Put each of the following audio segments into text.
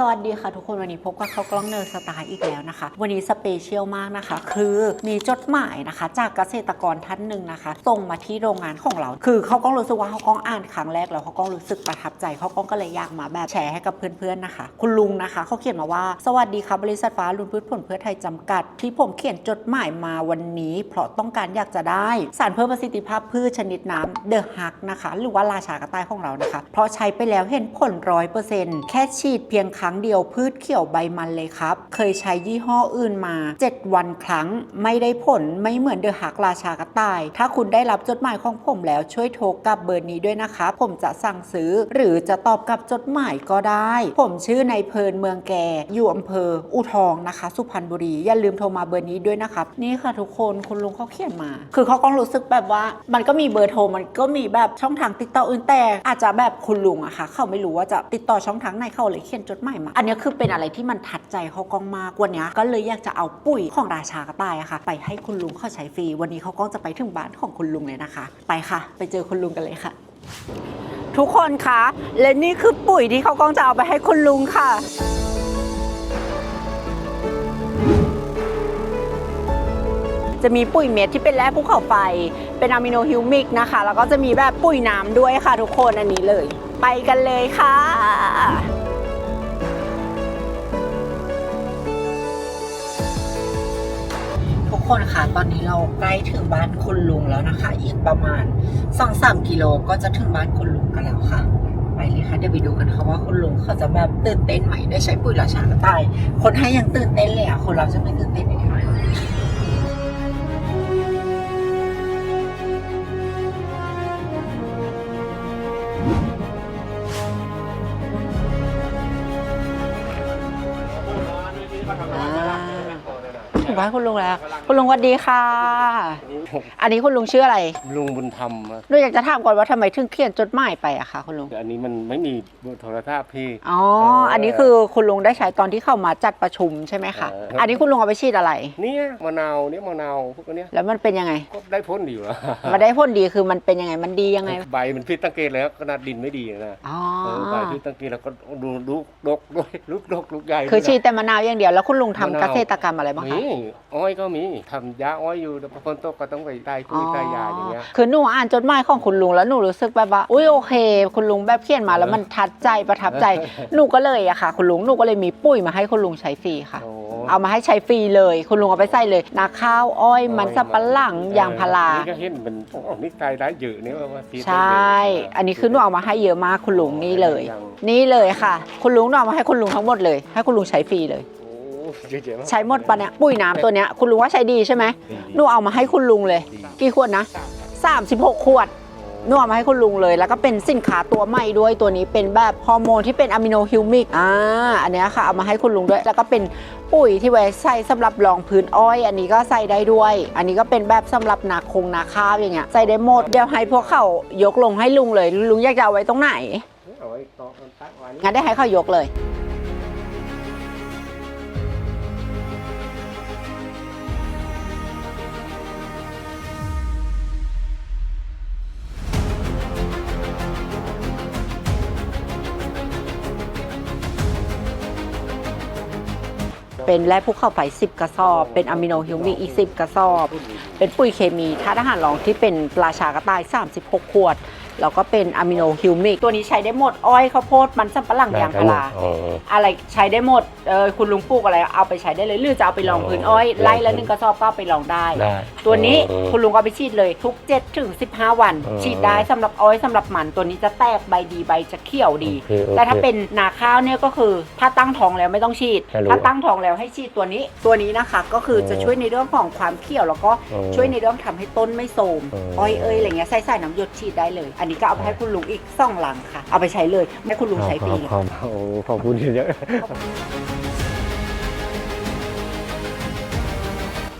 สวัสดีค่ะทุกคนวันนี้พบกับเขากล้องเนอร์สไตล์อีกแล้วนะคะ วันนี้สเปเชียลมากนะคะ คือมีจดหมายนะคะ จากเกษตรกรท่านหนึ่งนะคะส่งมาที่โรงงานของเรา คือเขาก็รู้สึกว่าเขาก็อ่านครั้งแรกแล้วเขาก็รู้สึกประทับใจเขาก็เลยอยากมาแบบแชร์ให้กับเพื่อนๆนะคะ คุณลุงนะคะเขาเขียนมาว่าสวัสดีค่ะบริษัทฟ้าลุนพืชผลเพื่อไทยจำกัด ที่ผมเขียนจดหมายมาวันนี้ เพราะต้องการอยากจะได้สารเพิ่มประสิทธิภาพพืชชนิดน้ำเดอะฮักนะคะหรือว่าราชากระต่ายของเรานะคะ เพราะใช้ไปแล้วเห็นผลร้อยเปอร์เซ็นต์แค่ฉีดเพียงครั้งเดียวพืชเขียวใบมันเลยครับ เคยใช้ยี่ห้ออื่นมา 7 วันครั้ง ไม่ได้ผลไม่เหมือนเดอะฮักราชากระต่าย ถ้าคุณได้รับจดหมายของผมแล้วช่วยโทรกลับเบอร์นี้ด้วยนะคะ ผมจะสั่งซื้อ หรือจะตอบกลับจดหมายก็ได้ ผมชื่อในเพลินเมืองแกอยู่อำเภอ อุทองนะคะ สุพรรณบุรีอย่าลืมโทรมาเบอร์นี้ด้วยนะครับนี่ค่ะทุกคนคุณลุงเขาเขียนมา คือเขาก็รู้สึกแบบว่า มันก็มีเบอร์โทรมันก็มีแบบช่องทางติดต่ออื่นแต่อาจจะแบบคุณลุงอะค่ะ เขาไม่รู้ว่าจะติดต่อช่องทางไหนเขาเลยเขียนจดหมายมอันนี้คือเป็นอะไรที่มันทัดใจเขากองมากวันนี้ก็เลยอยากจะเอาปุ๋ยของราชากระต่ายอะค่ะ ไปให้คุณลุงเขาใช้ฟรี วันนี้เขาก็จะไปถึงบ้านของคุณลุงเลยนะคะ ไปค่ะ ไปเจอคุณลุงกันเลยค่ะ ทุกคนคะและนี่คือปุ๋ยที่เขากองจะเอาไปให้คุณลุงค่ะจะมีปุ๋ยเม็ดที่เป็นแร่ภูเขาไฟ เป็นอะมิโนฮิวมิกนะคะ แล้วก็จะมีแบบปุ๋ยน้ำด้วยค่ะทุกคนอันนี้เลย ไปกันเลยค่ะ คนค่ะ ตอนนี้เราใกล้ถึงบ้านคุณลุงแล้วนะคะ อีกประมาณสองสามกิโลก็จะถึงบ้านคุณลุงกันแล้วค่ะ ไปเลยค่ะเดี๋ยวไปดูกันค่ะว่าคุณลุงเขาจะแบบตื่นเต้นไหมได้ใช้ปุ๋ยราชากระต่ายคนให้ยังตื่นเต้นเลยอะคนเราจะไม่ตื่นเต้นได้ยังไง บ้านคุณลุงแล้ว คุณลุงสวัสดีค่ะ อันนี้คุณลุงชื่ออะไร ลุงบุญธรรมอะหนูอยากจะถามก่อนว่าทำไมถึงเขียนจดหมายไปอะคะคุณลุง อันนี้มันไม่มีโทรทัศน์พี่ อ๋อเอออัอันนี้คือคุณลุงได้ใช้ตอนที่เข้ามาจัดประชุมใช่ไหมคะเอออัอันนี้คุณลุงเอาไปฉีดอะไร เนี่ยมะนาวเนี่ยมะนาวพวกเนี้ยแล้วมันเป็นยังไง ก็ได้พ้นอยู่อะมาได้ผลดีคือมันเป็นยังไง มันดียังไง ใบมันพิษตั้งเกตแล้วขนาดดินไม่ดีนะอ๋อเออใบพิษตั้งเกตแล้วก็ดูลูกดกด้วยลูกดกลูกใหญ่ คือฉีดด้วยแต่มะนาวอย่างเดียวแล้วคุณลุงทำมะนาวเกษตรกรรมอะไรบ้างนะคะมีอ้อยก็มีทำยาอ้อยอยู่แต่พอฝนตกก็ต้องไปใต้คุยใต้ยาอย่างเงี้ย คือหนูอ่านจดหมายของคุณลุงแล้วหนูรู้สึกแบบว่า อุ้ยโอเค คุณลุงแบบเขียนมาแล้วมันทัดใจประทับใจ หนูก็เลยอะค่ะ คุณลุงหนูก็เลยมีปุ๋ยมาให้คุณลุงใช้ฟรีค่ะ โอ้ เอามาให้ใช้ฟรีเลย คุณลุงเอาไปใส่เลยนาข้าวอ้อยมันสับปะหลังยางพารา นี่ก็เห็นมันโอ้นี่ตายได้เยอะเนี่ยว่าฉีดใชได้่เยอะอันนี้คือหนูเอามาให้เยอะมากคุณลุงนี่เลย ยัง นี่เลยค่ะ คุณลุงหนูเอามาให้คุณลุงทั้งหมดเลย ให้คุณลุงใช้ฟรีเลยโอ้ เยอะๆมาก ใช้หมดปะเนี่ยปุ๋ยน้ำตัวเนี้ยคุณลุงว่าใช้ดีใช่ไหมหนูเอามาให้คุณลุงเลย กี่ขวดนะ 36 ขวดหนูเอามาให้คุณลุงเลย แล้วก็เป็นสินค้าตัวใหม่ด้วยตัวนี้เป็นแบบฮอร์โมนที่เป็นอะมิโนฮิวมิกอ่าอันเนี้ยค่ะเอามาให้คุณลุงด้วย แล้วก็เป็นปุ๋ยที่ไว้ใส่สำหรับรองพื้นอ้อย อันนี้ก็ใส่ได้ด้วย อันนี้ก็เป็นแบบสำหรับนาคงนาข้าวอย่างเงี้ยใส่ได้หมดเดี๋ยวให้พวกเขายกลงให้ลุงเลยลุงอยากจะเอาไว้ตรงไหนเอาไว้ต่อกันตั้งไว้งั้นได้ให้เขายกเลย เป็นแร่ภูเขาไฟ10 กระสอบ เป็นอะมิโนฮิวมิกอีก 10 กระสอบ เป็นปุ๋ยเคมีธาตุอาหารรองที่เป็นปลาชากระต่าย 36 ขวด แล้วก็เป็นอะมิโนฮิวมิกตัวนี้ใช้ได้หมด อ้อยข้าวโพดมันสำปะหลังยางพาราอ๋อ อะไรใช้ได้หมดเออคุณลุงปลูกอะไรเอาไปใช้ได้เลยหรือจะเอาไปลองพื้นอ้อยอ๋อไล่ละหนึ่งกระสอบก็เอาไปลองได้ ได้ตัวนี้เออ คุณลุงเอาไปฉีดเลยทุก7ถึง15 วัน เออฉีดได้สำหรับอ้อยสำหรับมันตัวนี้จะแตกใบดีใบจะเขียวดี โอเคโอเคแต่ถ้าเป็นนาข้าวเนี่ยก็คือถ้าตั้งท้องแล้วไม่ต้องฉีดให้รู้ถ้าตั้งท้องแล้วให้ฉีดตัวนี้ ตัวนี้นะคะก็คือจะช่วยในเรื่องของความเขียวแล้วก็เออช่วยในเรื่องทำให้ต้นไม่โทรมเอออ้อยเอ้ยอะไรเงี้ยใส่ใส่น้ำหยดฉีดได้เลยอันนี้ก็เอาไปให้คุณลุงอีกสองหลังค่ะ เอาไปใช้เลยให้คุณลุงใช้ฟรีเลยขอบโอ้ขอบคุณเยอะ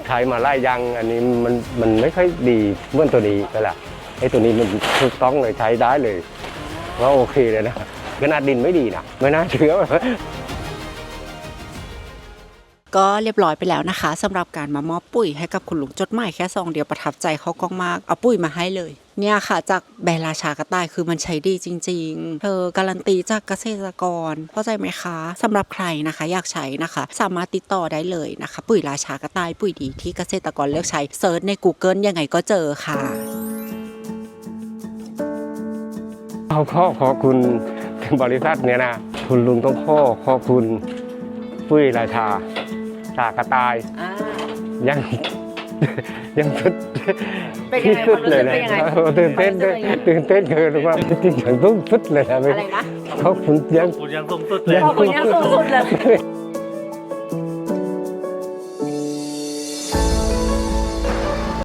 ใช้มาไล่ยังอันนี้มันมันไม่ค่อยดีเหมื่อนตัวนี้ก็แหละไอ้ตัวนี้มันถูกต้องเลยใช้ได้เลยว่าโอเคเลยนะขนาดดินไม่ดีนะไม่น่าเชื่อก็เรียบร้อยไปแล้วนะคะสำหรับการมามอบปุ๋ยให้กับคุณลุงจดหมายแค่ซองเดียวประทับใจเขากองมากเอาปุ๋ยมาให้เลย เนี่ยค่ะจากแบรนด์ราชากระต่ายคือมันใช้ดีจริง ๆ เธอการันตีจากเกษตรกรเข้าใจไหมคะสำหรับใครนะคะอยากใช้นะคะ สามารถติดต่อได้เลยนะคะ ปุ๋ยราชากระต่ายปุ๋ยดีที่เกษตรกรเลือกใช้เซิร์ชใน Google ยังไงก็เจอค่ะเขาขอขอบคุณบริษัทเนี่ยนะคุณลุงต้องขอขอบคุณ ปุ้ยราชาตากระต่ายยัง ยังสุดเป็นยังไงที่สุดเลยนะความรู้สึกเป็นยังไงตื่นเต้นด้วยความรู้สึกเป็นยังไงตื่นเต้นเกินว่าจริงๆอย่างต้องสุดเลยนะอะไรนะขอบคุณยังคุณยังสูงสุดเลยขอบคุณยังสูงสุดเลย